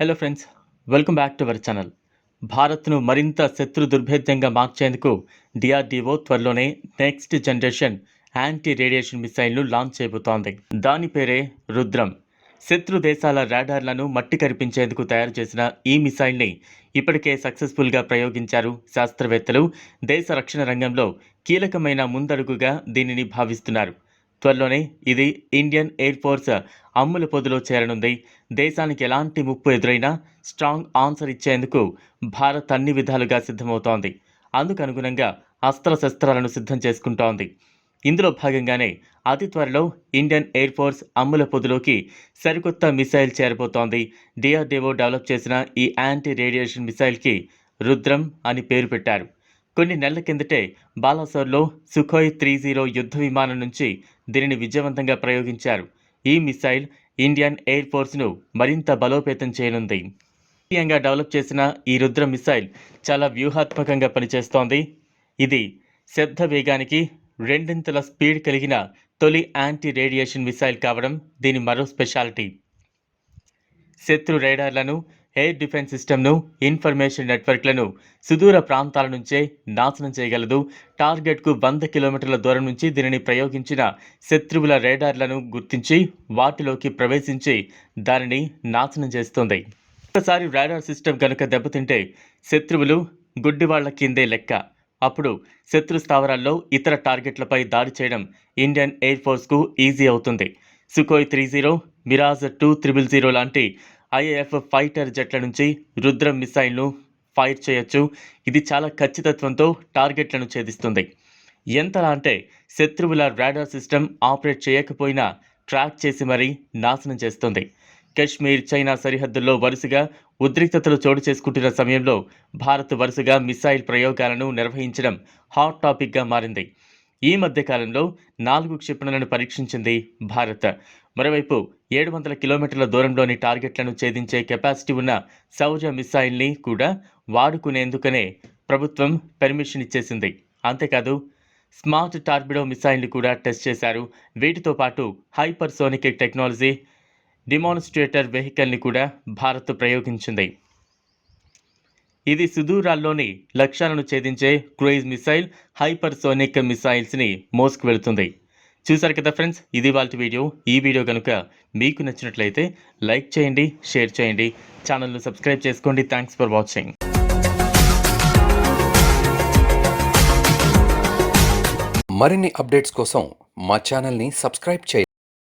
Hello friends welcome back to our channel భారత్ను మరింత శత్రు దుర్భేద్యంగా మార్చేందుకు డిఆర్డీఓ త్వరలోనే నెక్స్ట్ జనరేషన్ యాంటీ రేడియేషన్ మిసైల్ను లాంచ్ చేయబోతోంది. దాని పేరే రుద్రం. శత్రు దేశాల రాడార్లను మట్టి కరిపించేందుకు తయారు చేసిన ఈ మిసైల్ని ఇప్పటికే సక్సెస్ఫుల్గా ప్రయోగించారు శాస్త్రవేత్తలు. దేశ రక్షణ రంగంలో కీలకమైన ముందడుగుగా దీనిని భావిస్తున్నారు. త్వరలోనే ఇది ఇండియన్ ఎయిర్ ఫోర్స్ అమ్ముల పొదిలో చేరనుంది. దేశానికి ఎలాంటి ముప్పు ఎదురైనా స్ట్రాంగ్ ఆన్సర్ ఇచ్చేందుకు భారత్ అన్ని విధాలుగా సిద్ధమవుతోంది. అందుకనుగుణంగా అస్త్ర అస్త్రశస్త్రాలను సిద్ధం చేసుకుంటోంది. ఇందులో భాగంగానే అతి త్వరలో ఇండియన్ ఎయిర్ ఫోర్స్ అమ్ముల పొదిలోకి సరికొత్త మిసైల్ చేరబోతోంది. డిఆర్డీఓ డెవలప్ చేసిన ఈ యాంటీ రేడియేషన్ మిసైల్కి రుద్రం అని పేరు పెట్టారు. కొన్ని నెలల కిందటే బాలాసోర్లో సుఖోయ్ త్రీ జీరో యుద్ధ విమానం నుంచి దీనిని విజయవంతంగా ప్రయోగించారు. ఈ మిసైల్ ఇండియన్ ఎయిర్ ఫోర్స్ను మరింత బలోపేతం చేయనుంది. ముఖ్యంగా డెవలప్ చేసిన ఈ రుద్ర మిసైల్ చాలా వ్యూహాత్మకంగా పనిచేస్తోంది. ఇది శబ్ద వేగానికి రెండింతల స్పీడ్ కలిగిన తొలి యాంటీ రేడియేషన్ మిసైల్ కావడం దీని మరో స్పెషాలిటీ. శత్రు రేడార్లను ఎయిర్ డిఫెన్స్ సిస్టమ్ను ఇన్ఫర్మేషన్ నెట్వర్క్లను సుదూర ప్రాంతాల నుంచే నాశనం చేయగలదు. టార్గెట్కు వంద కిలోమీటర్ల దూరం నుంచి దీనిని ప్రయోగించిన శత్రువుల రేడార్లను గుర్తించి వాటిలోకి ప్రవేశించి దానిని నాశనం చేస్తుంది. ఒకసారి రాడార్ సిస్టమ్ కనుక దెబ్బతింటే శత్రువులు గుడ్డివాళ్ళ కిందే లెక్క. అప్పుడు శత్రు స్థావరాల్లో ఇతర టార్గెట్లపై దాడి చేయడం ఇండియన్ ఎయిర్ ఫోర్స్కు ఈజీ అవుతుంది. Sukhoi three zero Mirage two triple zero లాంటి ఐఏఎఫ్ ఫైటర్ జెట్ల నుంచి రుద్రం మిసైల్ను ఫైర్ చేయొచ్చు. ఇది చాలా ఖచ్చితత్వంతో టార్గెట్లను ఛేదిస్తుంది. ఎంతలా అంటే శత్రువుల రాడార్ సిస్టమ్ ఆపరేట్ చేయకపోయినా ట్రాక్ చేసి మరీ నాశనం చేస్తుంది. కశ్మీర్ చైనా సరిహద్దుల్లో వరుసగా ఉద్రిక్తతలు చోటు చేసుకుంటున్న సమయంలో భారత్ వరుసగా మిసైల్ ప్రయోగాలను నిర్వహించడం హాట్ టాపిక్గా మారింది. ఈ మధ్యకాలంలో నాలుగు క్షిపణులను పరీక్షించింది భారత్. మరోవైపు ఏడు వందల కిలోమీటర్ల దూరంలోని టార్గెట్లను ఛేదించే కెపాసిటీ ఉన్న సౌర మిసైల్ని కూడా వాడుకునేందుకనే ప్రభుత్వం పర్మిషన్ ఇచ్చేసింది. అంతేకాదు స్మార్ట్ టార్బిడో మిసైల్ని కూడా టెస్ట్ చేశారు. వీటితో పాటు హైపర్సోనిక్ టెక్నాలజీ డిమాన్స్ట్రేటర్ వెహికల్ని కూడా భారత్ ప్రయోగించింది. ఇది సుదూరాల్లోని లక్ష్యాలను ఛేదించే క్రూయిజ్ మిసైల్ హైపర్సోనిక్ మిసైల్స్ని మోసుకు వెళుతుంది. చూసారు కదా ఫ్రెండ్స్ ఇది వాళ్ళ వీడియో. ఈ వీడియో కనుక మీకు నచ్చినట్లయితే లైక్ చేయండి షేర్ చేయండి. ఛానల్ను సబ్స్క్రైబ్ చేసుకోండి. Thanks for watching. మరిన్ని అప్డేట్స్ కోసం మా ఛానల్ని సబ్స్క్రైబ్ చేయండి.